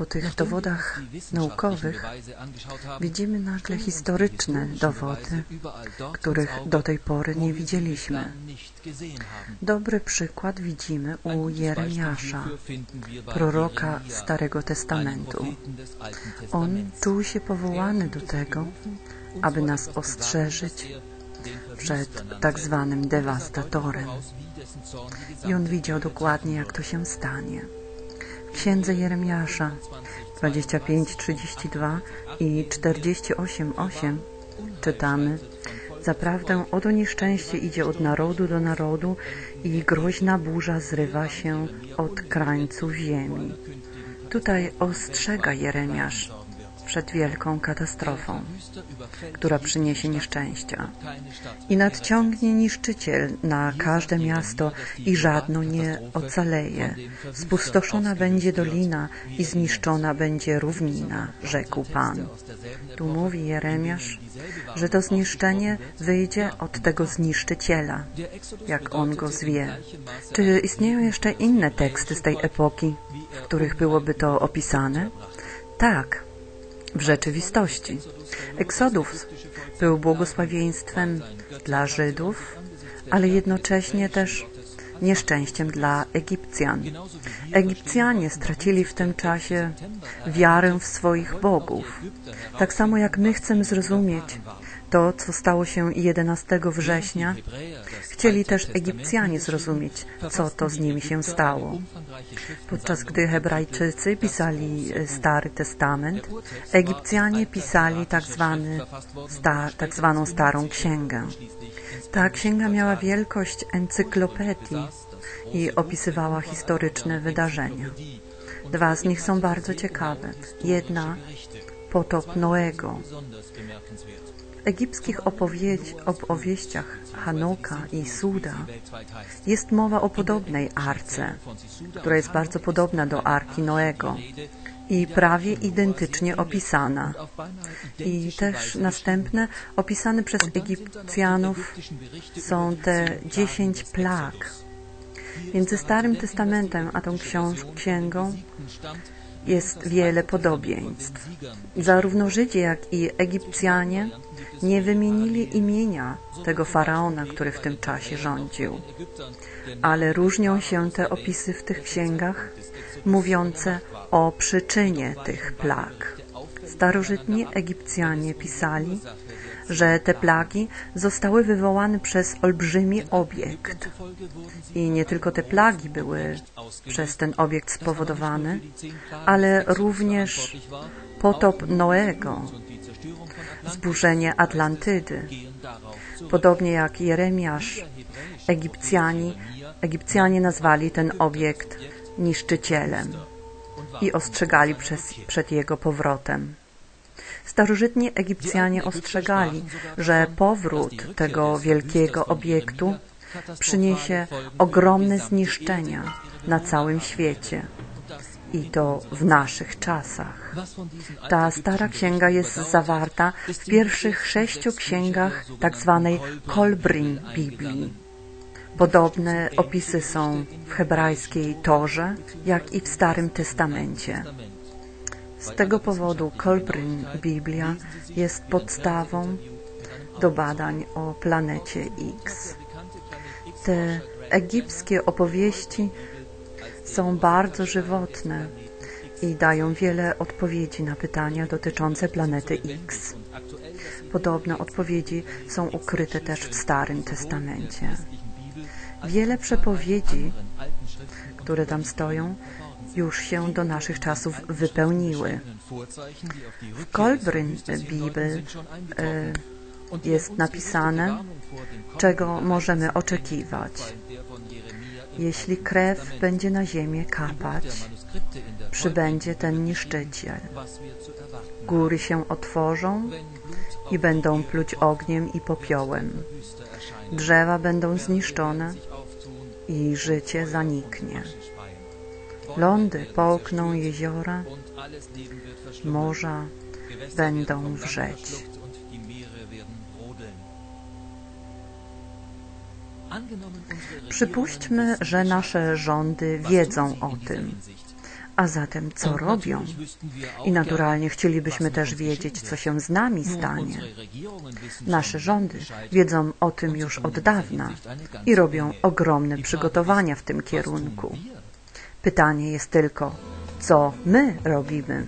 po tych dowodach naukowych widzimy nagle historyczne dowody, których do tej pory nie widzieliśmy. Dobry przykład widzimy u Jeremiasza, proroka Starego Testamentu. On czuł się powołany do tego, aby nas ostrzeżyć przed tak zwanym dewastatorem. I on widział dokładnie, jak to się stanie. Księdze Jeremiasza 25:32 i 48:8 czytamy. Zaprawdę oto nieszczęście idzie od narodu do narodu i groźna burza zrywa się od krańców ziemi. Tutaj ostrzega Jeremiasz przed wielką katastrofą, która przyniesie nieszczęścia. I nadciągnie niszczyciel na każde miasto i żadno nie ocaleje. Spustoszona będzie dolina i zniszczona będzie równina, rzekł Pan. Tu mówi Jeremiasz, że to zniszczenie wyjdzie od tego zniszczyciela, jak on go zwie. Czy istnieją jeszcze inne teksty z tej epoki, w których byłoby to opisane? Tak, w rzeczywistości. Eksodus był błogosławieństwem dla Żydów, ale jednocześnie też nieszczęściem dla Egipcjan. Egipcjanie stracili w tym czasie wiarę w swoich bogów. Tak samo jak my chcemy zrozumieć to, co stało się 11 września, chcieli też Egipcjanie zrozumieć, co to z nimi się stało. Podczas gdy Hebrajczycy pisali e, Stary Testament, Egipcjanie pisali tak, zwany, sta, tak zwaną Starą Księgę. Ta księga miała wielkość encyklopedii i opisywała historyczne wydarzenia. Dwa z nich są bardzo ciekawe. Jedna potop Noego, egipskich opowieściach Hanuka i Suda jest mowa o podobnej arce, która jest bardzo podobna do arki Noego i prawie identycznie opisana. I też następne, opisane przez Egipcjanów są te dziesięć plag. Między Starym Testamentem a tą księgą jest wiele podobieństw. Zarówno Żydzi, jak i Egipcjanie nie wymienili imienia tego faraona, który w tym czasie rządził. Ale różnią się te opisy w tych księgach, mówiące o przyczynie tych plag. Starożytni Egipcjanie pisali, że te plagi zostały wywołane przez olbrzymi obiekt. I nie tylko te plagi były przez ten obiekt spowodowane, ale również potop Noego, zburzenie Atlantydy. Podobnie jak Jeremiasz, Egipcjanie, Egipcjanie nazwali ten obiekt niszczycielem i ostrzegali przez, przed jego powrotem. Starożytni Egipcjanie ostrzegali, że powrót tego wielkiego obiektu przyniesie ogromne zniszczenia na całym świecie i to w naszych czasach. Ta stara księga jest zawarta w pierwszych sześciu księgach tak zwanej Kolbrin Biblii. Podobne opisy są w hebrajskiej Torze, jak i w Starym Testamencie. Z tego powodu Kolbrin Biblia jest podstawą do badań o planecie X. Te egipskie opowieści są bardzo żywotne i dają wiele odpowiedzi na pytania dotyczące planety X. Podobne odpowiedzi są ukryte też w Starym Testamencie. Wiele przepowiedzi, które tam stoją, już się do naszych czasów wypełniły. W Kolbryn Bible jest napisane, czego możemy oczekiwać. Jeśli krew będzie na ziemię kapać, przybędzie ten niszczyciel. Góry się otworzą i będą pluć ogniem i popiołem. Drzewa będą zniszczone i życie zaniknie. Lądy połkną jeziora, morza będą wrzeć. Przypuśćmy, że nasze rządy wiedzą o tym, A zatem co robią? I naturalnie chcielibyśmy też wiedzieć, co się z nami stanie. Nasze rządy wiedzą o tym już od dawna i robią ogromne przygotowania w tym kierunku. Pytanie jest tylko, co my robimy?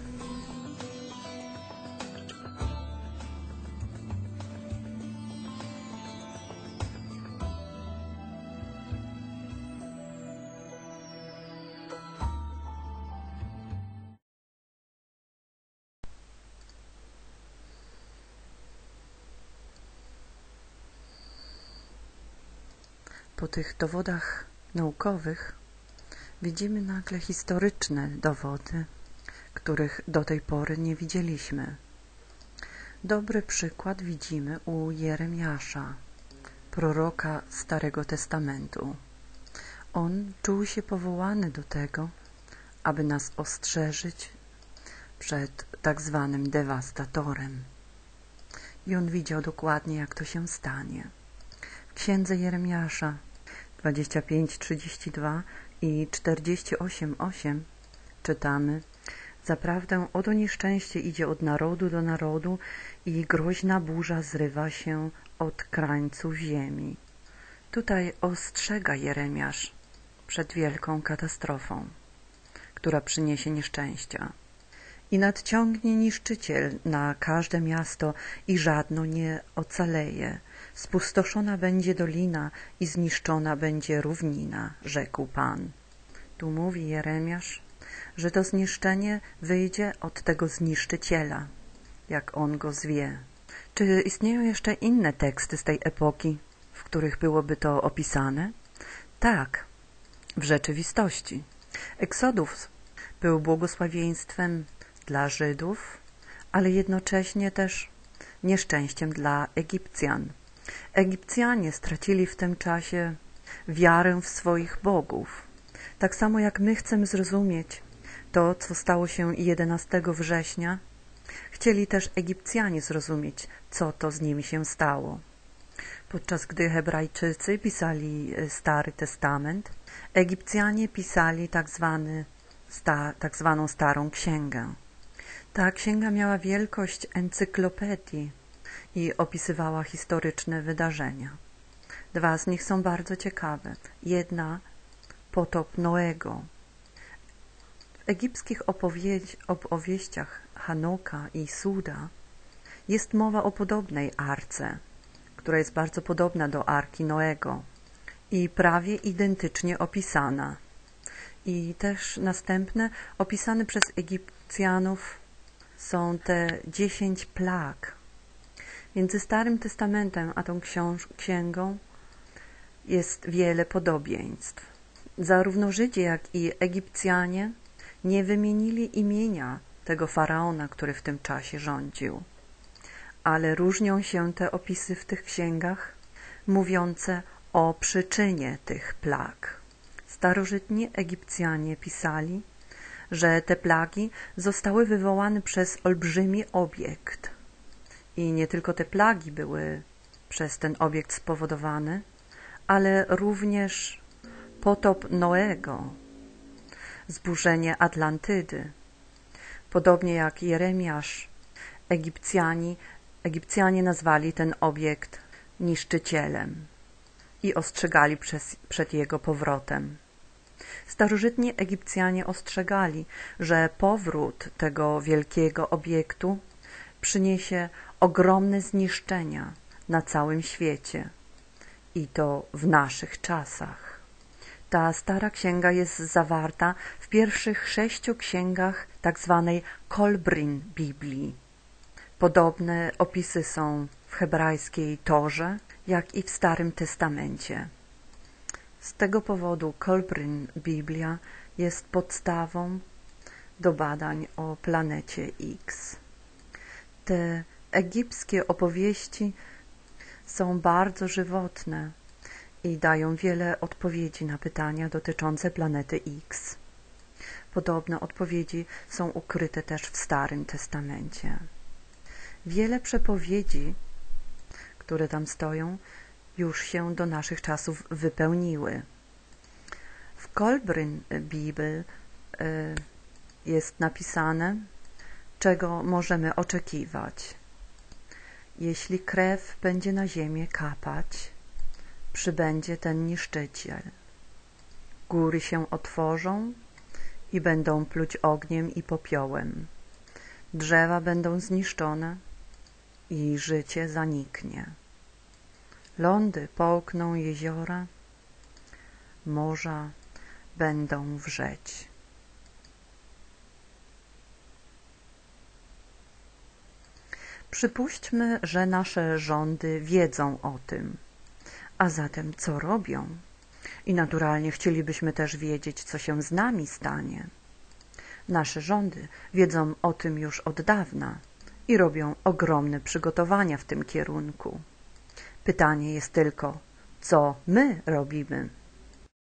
Po tych dowodach naukowych widzimy nagle historyczne dowody, których do tej pory nie widzieliśmy. Dobry przykład widzimy u Jeremiasza, proroka Starego Testamentu. On czuł się powołany do tego, aby nas ostrzeżyć przed tak zwanym dewastatorem. I on widział dokładnie, jak to się stanie. W księdze Jeremiasza 25:32 i 48:8 czytamy Zaprawdę oto nieszczęście idzie od narodu do narodu i groźna burza zrywa się od krańców ziemi. Tutaj ostrzega Jeremiasz przed wielką katastrofą, która przyniesie nieszczęścia. I nadciągnie niszczyciel na każde miasto i żadno nie ocaleje, Spustoszona będzie dolina i zniszczona będzie równina, rzekł Pan. Tu mówi Jeremiasz, że to zniszczenie wyjdzie od tego zniszczyciela, jak on go zwie. Czy istnieją jeszcze inne teksty z tej epoki, w których byłoby to opisane? Tak, w rzeczywistości. Eksodus był błogosławieństwem dla Żydów, ale jednocześnie też nieszczęściem dla Egipcjan. Egipcjanie stracili w tym czasie wiarę w swoich bogów. Tak samo jak my chcemy zrozumieć to, co stało się 11 września, chcieli też Egipcjanie zrozumieć, co to z nimi się stało. Podczas gdy Hebrajczycy pisali e, Stary Testament, Egipcjanie pisali tak, zwany, sta, tak zwaną Starą Księgę. Ta księga miała wielkość encyklopedii, i opisywała historyczne wydarzenia. Dwa z nich są bardzo ciekawe. Jedna potop Noego. W egipskich opowieściach Hanoka i Suda jest mowa o podobnej arce, która jest bardzo podobna do arki Noego i prawie identycznie opisana. I też następne opisane przez Egipcjanów są te dziesięć plag, Między Starym Testamentem a tą księgą jest wiele podobieństw. Zarówno Żydzi, jak i Egipcjanie nie wymienili imienia tego faraona, który w tym czasie rządził. Ale różnią się te opisy w tych księgach, mówiące o przyczynie tych plag. Starożytni Egipcjanie pisali, że te plagi zostały wywołane przez olbrzymi obiekt – i nie tylko te plagi były przez ten obiekt spowodowane, ale również potop Noego, zburzenie Atlantydy. Podobnie jak Jeremiasz, Egipcjanie, Egipcjanie nazwali ten obiekt niszczycielem i ostrzegali przez, przed jego powrotem. Starożytni Egipcjanie ostrzegali, że powrót tego wielkiego obiektu przyniesie ogromne zniszczenia na całym świecie i to w naszych czasach. Ta stara księga jest zawarta w pierwszych sześciu księgach tak zwanej Kolbrin Biblii. Podobne opisy są w hebrajskiej Torze, jak i w Starym Testamencie. Z tego powodu Kolbrin Biblia jest podstawą do badań o planecie X. Te egipskie opowieści są bardzo żywotne i dają wiele odpowiedzi na pytania dotyczące planety X. Podobne odpowiedzi są ukryte też w Starym Testamencie. Wiele przepowiedzi, które tam stoją, już się do naszych czasów wypełniły. W Kolbryn Bible y, jest napisane, czego możemy oczekiwać. Jeśli krew będzie na ziemię kapać, przybędzie ten niszczyciel. Góry się otworzą i będą pluć ogniem i popiołem. Drzewa będą zniszczone i życie zaniknie. Lądy połkną jeziora, morza będą wrzeć. Przypuśćmy, że nasze rządy wiedzą o tym. A zatem co robią? I naturalnie chcielibyśmy też wiedzieć, co się z nami stanie. Nasze rządy wiedzą o tym już od dawna i robią ogromne przygotowania w tym kierunku. Pytanie jest tylko, co my robimy?